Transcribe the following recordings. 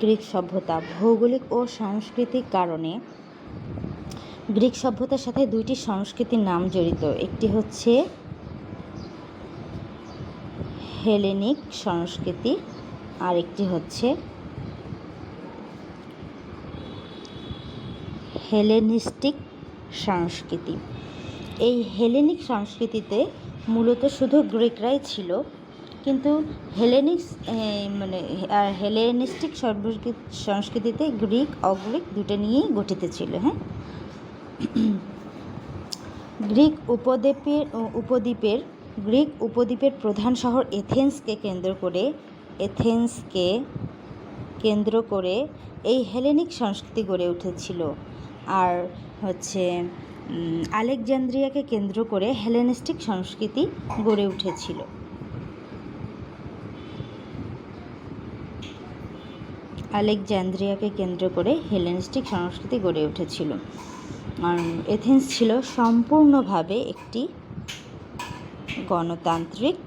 Greek সভ্যতা ভৌগোলিক ও সাংস্কৃতিক কারণে গ্রিক সভ্যতার সাথে দুইটি সংস্কৃতির নাম জড়িত। একটি হচ্ছে হেলেনিক সংস্কৃতি আর একটি হচ্ছে হেলেনিস্টিক সংস্কৃতি। এই হেলেনিক সংস্কৃতিতে মূলত শুধু গ্রিকরাই ছিল কিন্তু হেলেনিক্স মানে হেলেনিস্টিক সংস্কৃতিতে গ্রিক অগ্রিক দুটো নিয়েই গঠিত ছিল হ্যাঁ? গ্রিক উপদ্বীপের উপদ্বীপের, গ্রিক উপদ্বীপের প্রধান শহর এথেন্সকে কেন্দ্র করে, এথেন্সকে কেন্দ্র করে এই হেলেনিক সংস্কৃতি গড়ে উঠেছিল। আর হচ্ছে আলেকজান্দ্রিয়াকে কেন্দ্র করে হেলেনিস্টিক সংস্কৃতি গড়ে উঠেছিল। আলেকজান্দ্রিয়াকে কেন্দ্র করে হেলেনিস্টিক সংস্কৃতি গড়ে উঠেছিল। আর এথেন্স ছিল সম্পূর্ণভাবে একটি গণতান্ত্রিক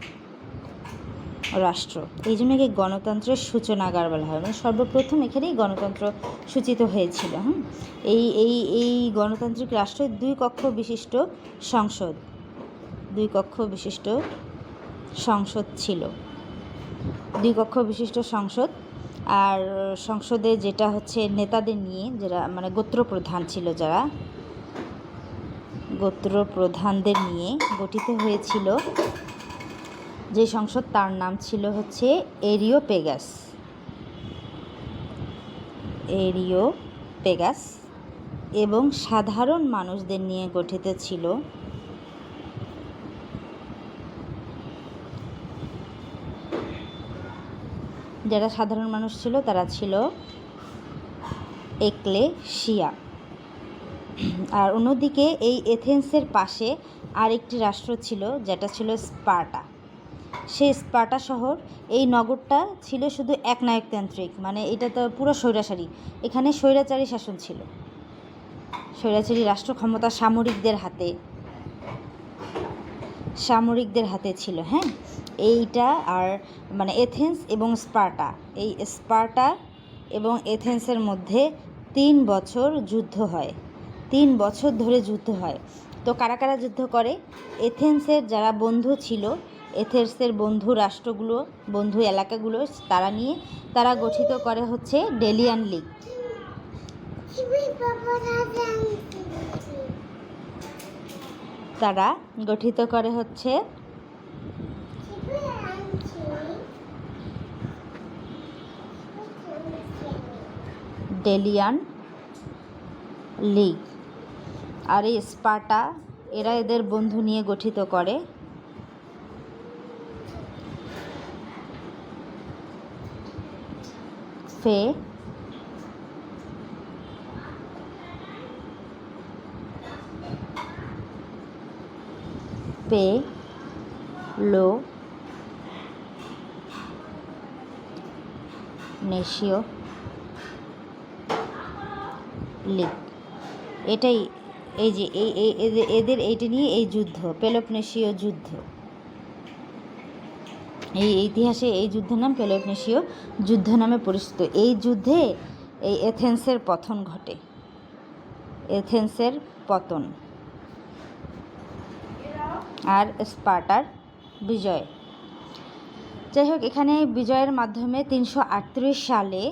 রাষ্ট্র। এই জন্য একে গণতন্ত্রের সূচনাগার বলা হয়। মানে সর্বপ্রথম এখানেই গণতন্ত্র সূচিত হয়েছিল হ্যাঁ এই এই এই গণতান্ত্রিক রাষ্ট্রের দুই কক্ষ বিশিষ্ট সংসদ, দুই কক্ষ বিশিষ্ট সংসদ ছিল। দুই কক্ষ বিশিষ্ট সংসদ আর সংসদে যেটা হচ্ছে নেতাদের নিয়ে, যারা মানে গোত্র প্রধান ছিল যারা গোত্র প্রধানদের নিয়ে গঠিত হয়েছিল, যে সংসদ তার নাম ছিল হচ্ছে এরিও পেগাস। এরিও পেগাস এবং সাধারণ মানুষদের নিয়ে গঠিত ছিল যারা সাধারণ মানুষ ছিল, তারা ছিল একলেশিয়া। আর অন্যদিকে এই এথেন্সের পাশে আরেকটি রাষ্ট্র ছিল, যেটা ছিল স্পার্টা। সেই স্পার্টা শহর, এই নগরটা ছিল শুধু একনায়কতান্ত্রিক মানে এটা তো পুরো স্বৈরাচারী। এখানে স্বৈরাচারী শাসন ছিল। স্বৈরাচারী রাষ্ট্র ক্ষমতা সামরিকদের হাতে সামরিকদের হাতে ছিল হ্যাঁ? এইটা আর মানে এথেন্স এবং স্পার্টা। এই স্পার্টা এবং এথেন্সের মধ্যে তিন বছর যুদ্ধ হয়। তিন বছর ধরে যুদ্ধ হয়। তো কারা কারা যুদ্ধ করে? এথেন্সের যারা বন্ধু ছিল, এথেন্সের বন্ধু রাষ্ট্রগুলো, বন্ধু এলাকাগুলো, তারা নিয়ে তারা গঠিত করে হচ্ছে ডেলিয়ান লিগ। তারা গঠিত করে হচ্ছে ডেলিয়ান লিগ আর এই স্পার্টা এরা এদের বন্ধু নিয়ে গঠিত করে। ফে পে লো নেশীয় লিগ এটাই এই যে এই এদের এইটা নিয়ে এই যুদ্ধ পেলোপনেশীয় যুদ্ধ। এই ইতিহাসে এই যুদ্ধের নাম পেলোপনেশীয় যুদ্ধ নামে পরিচিত। এই যুদ্ধে এই এথেন্সের পতন ঘটে। এথেন্সের পতন। আর স্পার্টার বিজয়। যাই হোক, এখানে বিজয়ের মাধ্যমে তিনশো আটত্রিশ সালে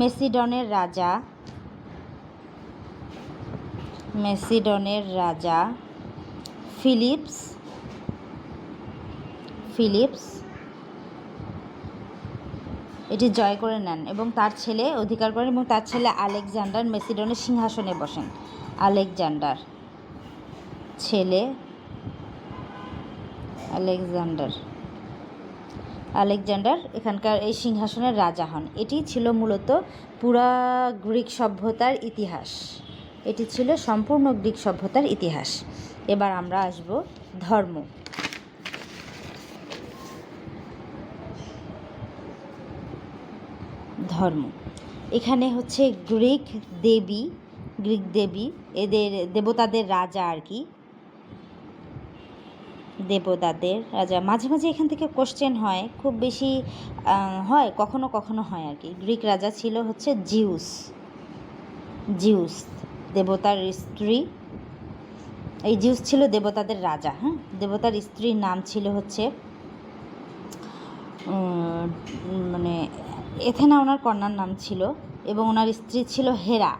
মেসিডনের রাজা মেসিডনের রাজা ফিলিপস ফিলিপস। এটি জয় করে নেন এবং তার ছেলে অধিকার করেন এবং তার ছেলে আলেকজান্ডার মেসিডনের সিংহাসনে বসেন। আলেকজান্ডার ছেলে আলেকজান্ডার। আলেকজান্ডার এখানকার এই সিংহাসনের রাজা হন। এটি ছিল মূলত পুরা গ্রিক সভ্যতার ইতিহাস। এটি ছিল সম্পূর্ণ গ্রিক সভ্যতার ইতিহাস। এবার আমরা আসব ধর্ম। ধর্ম। এখানে হচ্ছে গ্রিক দেবী গ্রিক দেবী, এদের দেবতাদের রাজা আর কি। দেবতাদের রাজা। মাঝে মাঝে এখান থেকে কোশ্চেন হয়, খুব বেশি হয়, কখনো কখনো হয় আর কি। গ্রিক রাজা ছিল হচ্ছে জিউস। জিউস। দেবতার স্ত্রী। এই জিউস ছিল দেবতাদের রাজা হ্যাঁ? দেবতার স্ত্রীর নাম ছিল হচ্ছে মানে এথেনা ওনার কন্যার নাম ছিল এবং ওনার স্ত্রী ছিল হেরা।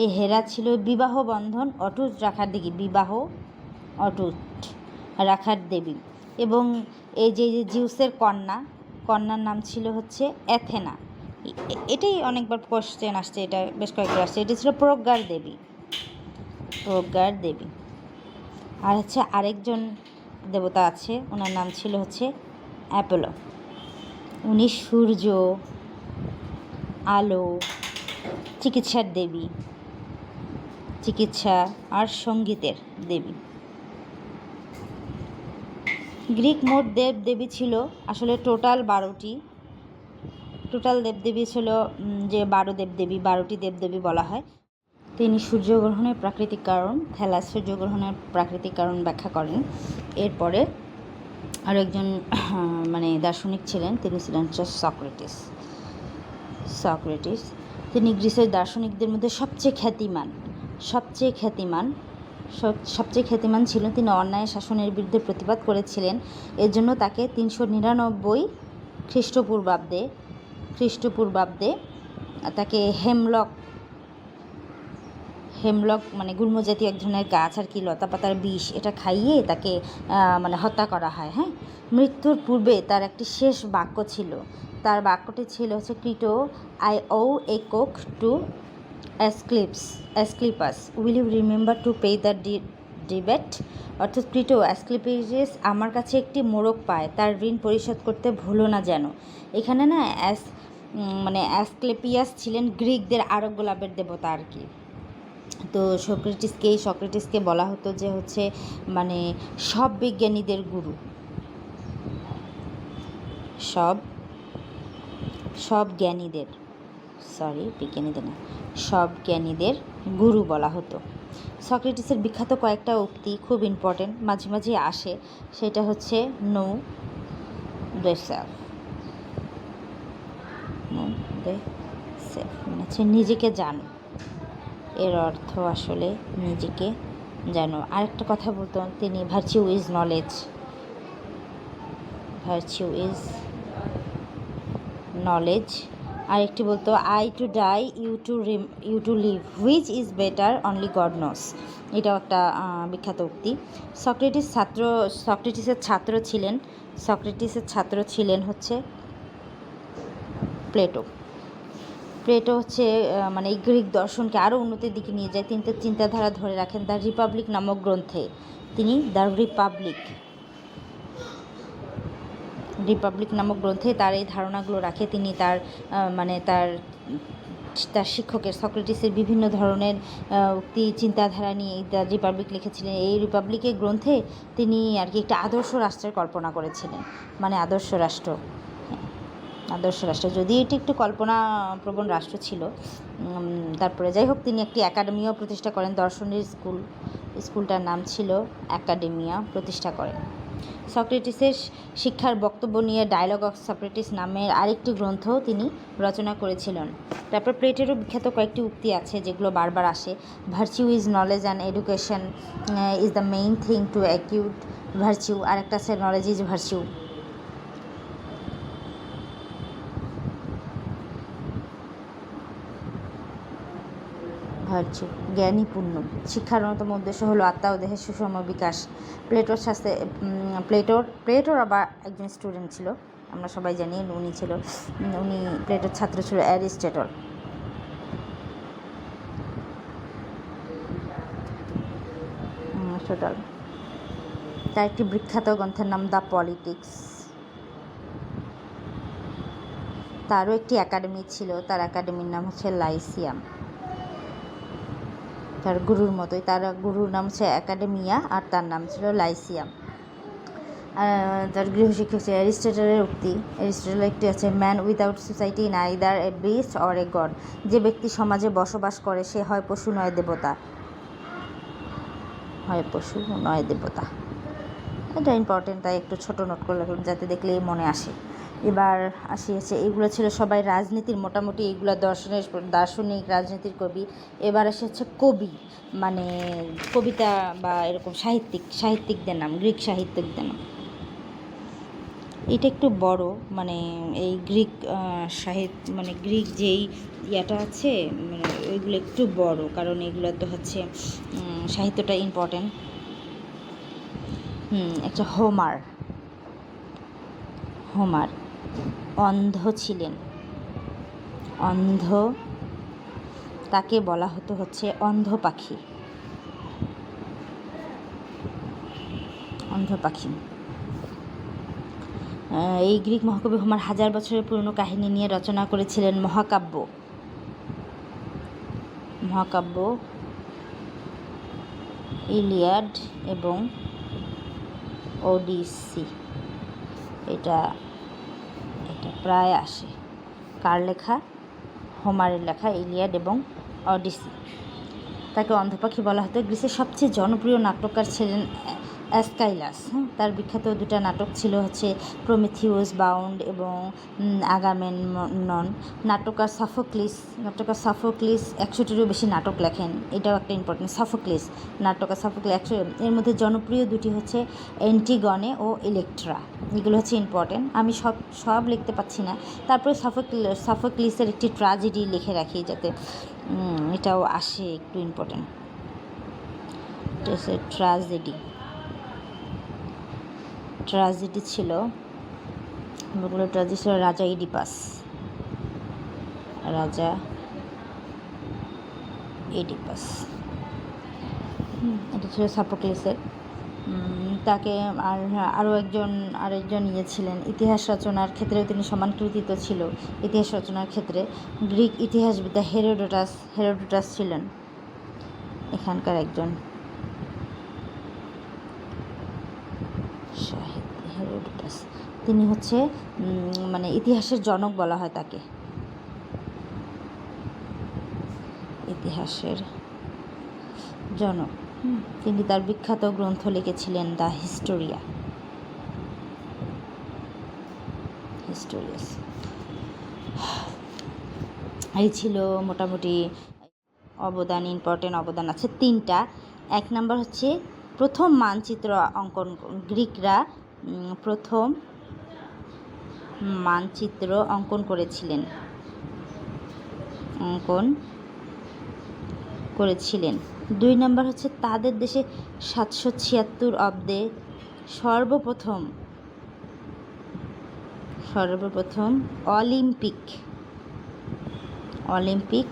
এই হেরা ছিল বিবাহ বন্ধন, অটুট রাখার দিকে, বিবাহ অটুট রাখার দেবী। এবং এই যে জিউসের কন্যা, কন্যার নাম ছিল হচ্ছে অ্যাথেনা এটাই অনেকবার কোশ্চেন আসছে, এটা বেশ কয়েকবার আসছে। এটা ছিল প্রজ্ঞার দেবী। প্রজ্ঞার দেবী। আর হচ্ছে আরেকজন দেবতা আছে, ওনার নাম ছিল হচ্ছে অ্যাপোলো। উনি সূর্য, আলো, চিকিৎসার দেবী। চিকিৎসা আর সঙ্গীতের দেবী। গ্রিক মোট দেব দেবী ছিল আসলে টোটাল বারোটি। টোটাল দেবদেবী ছিল যে বারো দেবদেবী, বারোটি দেবদেবী বলা হয়। তিনি সূর্যগ্রহণের প্রাকৃতিক কারণ, থ্যালাস সূর্যগ্রহণের প্রাকৃতিক কারণ ব্যাখ্যা করেন। এরপরে আরও একজন মানে দার্শনিক ছিলেন, তিনি ছিলেন সক্রেটিস। সক্রেটিস। তিনি গ্রিসের দার্শনিকদের মধ্যে সবচেয়ে খ্যাতিমান সবচেয়ে খ্যাতিমান, সব- সবচেয়ে খ্যাতিমান ছিলেন। তিনি অন্যায় শাসনের বিরুদ্ধে প্রতিবাদ করেছিলেন। এর জন্য তাকে তিনশো নিরানব্বই খ্রিস্টপূর্বাব্দে খ্রিস্টপূর্বাব্দে তাকে হেমলক হেমলক মানে গুল্ম জাতীয় এক ধরনের গাছ আর কি, লতা পাতার বিষ এটা খাইয়ে তাকে মানে হত্যা করা হয় হ্যাঁ? মৃত্যুর পূর্বে তার একটি শেষ বাক্য ছিল। তার বাক্যটি ছিল হচ্ছে Crito I owe a cock to Asclepius Asclepius will you remember to pay the debate, অর্থাৎ ক্রিটো অ্যাসক্লিপিস আমার কাছে একটি মোড়ক পায়, তার ঋণ পরিশোধ করতে ভুলো না যেন। এখানে না অ্যাস মানে অ্যাসক্লেপিয়াস ছিলেন গ্রিকদের আরোগ্য লাভের দেবতা আর কি। তো সক্রেটিসকে এই সক্রেটিসকে বলা হতো যে হচ্ছে মানে সব বিজ্ঞানীদের গুরু। সব সব জ্ঞানীদের সরি বিজ্ঞানীদের না, সব জ্ঞানীদের গুরু বলা হতো। সক্রেটিসের বিখ্যাত কয়েকটা উক্তি খুব ইম্পর্টেন্ট মাঝে মাঝে আসে। সেটা হচ্ছে know, thyself know the self মানে হচ্ছে নিজেকে জানো। এর অর্থ আসলে নিজেকে জানো। আরেকটা কথা বলতো তিনি virtue is knowledge virtue is knowledge আরেকটি বলতো I to die you to rim you to live which is better only God knows এটাও একটা বিখ্যাত উক্তি। সক্রেটিস ছাত্র, সক্রেটিসের ছাত্র ছিলেন, সক্রেটিসের ছাত্র ছিলেন হচ্ছে প্লেটো। প্লেটো হচ্ছে মানে এই গ্রিক দর্শনকে আরও উন্নতির দিকে নিয়ে যায়। তিনি তার চিন্তাধারা ধরে রাখেন দ্য রিপাবলিক নামক গ্রন্থে। তিনি দ্য রিপাবলিক রিপাবলিক নামক গ্রন্থে তার এই ধারণাগুলো রাখে। তিনি তার মানে তার তার শিক্ষকের, সক্রেটিসের বিভিন্ন ধরনের উক্তি, চিন্তাধারা নিয়ে দ্য রিপাবলিক লিখেছিলেন। এই রিপাবলিকের গ্রন্থে তিনি আর কি একটা আদর্শ রাষ্ট্রের কল্পনা করেছিলেন। মানে আদর্শ রাষ্ট্র। আদর্শ রাষ্ট্র। যদি এটি একটু কল্পনা প্রবণ রাষ্ট্র ছিল তারপরে যাই হোক, তিনি একটি একাডেমিও প্রতিষ্ঠা করেন। দর্শনের স্কুল, স্কুলটার নাম ছিল একাডেমিয়া প্রতিষ্ঠা করেন। সক্রেটিসের শিক্ষার বক্তব্য নিয়ে ডায়লগ অফ সক্রেটিস নামের আরেকটি গ্রন্থও তিনি রচনা করেছিলেন। তারপর প্লেটেরও বিখ্যাত কয়েকটি উক্তি আছে যেগুলো বারবার আসে। Virtue is knowledge and education is the main thing to acute virtue আর একটা আছে, নলেজ ইজ ভার্চিউ ভার্চু জ্ঞানী পূর্ণ শিক্ষার অন্যতম উদ্দেশ্য হলো আত্মা ও দেহের সুষম বিকাশ। প্লেটোর শাস্ত্রে প্লেটোর প্লেটোর আবার একজন স্টুডেন্ট ছিল, আমরা সবাই জানি, উনি ছিল, উনি প্লেটোর ছাত্র ছিল অ্যারিস্টেটল। টোটাল তার একটি বিখ্যাত গ্রন্থের নাম দ্য পলিটিক্স। তারও একটি একাডেমি ছিল, তার একাডেমির নাম হচ্ছে লাইসিয়াম। তার গুরুর মতোই। তার গুরুর নাম হচ্ছে একাডেমিয়া আর তার নাম ছিল লাইসিয়াম। তার গৃহশিক্ষক ছিল অ্যারিস্টটলের উক্তি। অ্যারিস্টটলের একটি আছে, man without society neither a beast or a god. যে ব্যক্তি সমাজে বসবাস করে, সে হয় পশু, নয় দেবতা। হয় পশু, নয় দেবতা। এটা ইম্পর্টেন্ট তাই একটু ছোট নোট করে রাখলাম, যাতে দেখলেই মনে আসে। এবার আসি আসিয়েছে এগুলো ছিল সবাই রাজনীতির, মোটামুটি এগুলো দর্শনের, দার্শনিক, রাজনীতির কবি। এবার আসে হচ্ছে কবি মানে কবিতা বা এরকম সাহিত্যিক, সাহিত্যিকদের নাম, গ্রিক সাহিত্যিকদের নাম। এটা একটু বড় মানে এই গ্রিক সাহিত্য মানে গ্রিক যেই ইয়াটা আছে মানে ওইগুলো একটু বড়, কারণ এগুলো তো হচ্ছে সাহিত্যটা ইম্পর্টেন্ট হুম, একটা হোমার হোমার। অন্ধ ছিলেন। অন্ধ, তাকে বলা হতো হচ্ছে অন্ধ পাখি। অন্ধ পাখি। এই গ্রিক মহাকবি হোমার হাজার বছরের পুরনো কাহিনী নিয়ে রচনা করেছিলেন মহাকাব্য। মহাকাব্য, ইলিয়াড এবং ওডিসি। এটা প্রায় আসে কার লেখা? হোমারের লেখা, ইলিয়াড এবং অডিসি। তাকে অন্ধপাখি বলা হতো গ্রিসের সবচেয়ে জনপ্রিয় নাট্যকার ছিলেন অ্যাসকাইলাস তার বিখ্যাত দুটা নাটক ছিল হচ্ছে প্রমিথিউস বাউন্ড এবং আগামেন নন নাটকার সাফোক্লিস নাটকার সাফোক্লিস একশোটিরও বেশি নাটক লেখেন। এটাও একটা ইম্পর্টেন্ট সাফোক্লিস নাট্যকার সাফোক্লিস একশো, এর মধ্যে জনপ্রিয় দুটি হচ্ছে অ্যান্টিগনে ও ইলেকট্রা এগুলো হচ্ছে ইম্পর্টেন্ট আমি সব সব লিখতে পারছি না। তারপরে সাফোক্লি সাফোক্লিসের একটি ট্রাজেডি লিখে রাখি যাতে এটাও আসে একটু ইম্পর্টেন্ট ট্রাজেডি ট্রাজেডি ছিল। ওগুলো ট্রাজেডি ছিল রাজা ইডিপাস। রাজা ইডিপাস। এটা ছিল সাপোক্লিসের। তাকে আর আরও একজন, আরেকজন ইয়ে ছিলেন। ইতিহাস রচনার ক্ষেত্রেও তিনি সমান কৃতিত্ব ছিল। ইতিহাস রচনার ক্ষেত্রে গ্রিক ইতিহাসবিদ্যা হেরোডোটাস হেরোডোটাস ছিলেন। এখানকার একজন সাহিত্য হেরোডোটাস তিনি হচ্ছে মানে ইতিহাসের জনক বলা হয় তাকে। ইতিহাসের জনক। তিনি তার বিখ্যাত গ্রন্থ লিখেছিলেন দ্য হিস্টোরিয়া। হিস্টোরিয়াস। এই ছিল মোটামুটি অবদান ইম্পর্টেন্ট অবদান আছে তিনটা। এক নাম্বার হচ্ছে, প্রথম মানচিত্র অঙ্কন গ্রিকরা প্রথম মানচিত্র অঙ্কন করেছিলেন। অঙ্কন করেছিলেন। দুই নম্বর হচ্ছে তাদের দেশে সাতশো ছিয়াত্তর অব্দে সর্বপ্রথম সর্বপ্রথম অলিম্পিক অলিম্পিক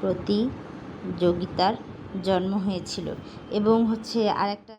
প্রতিযোগিতার জন্ম হয়েছিল। এবং হচ্ছে আরেকটা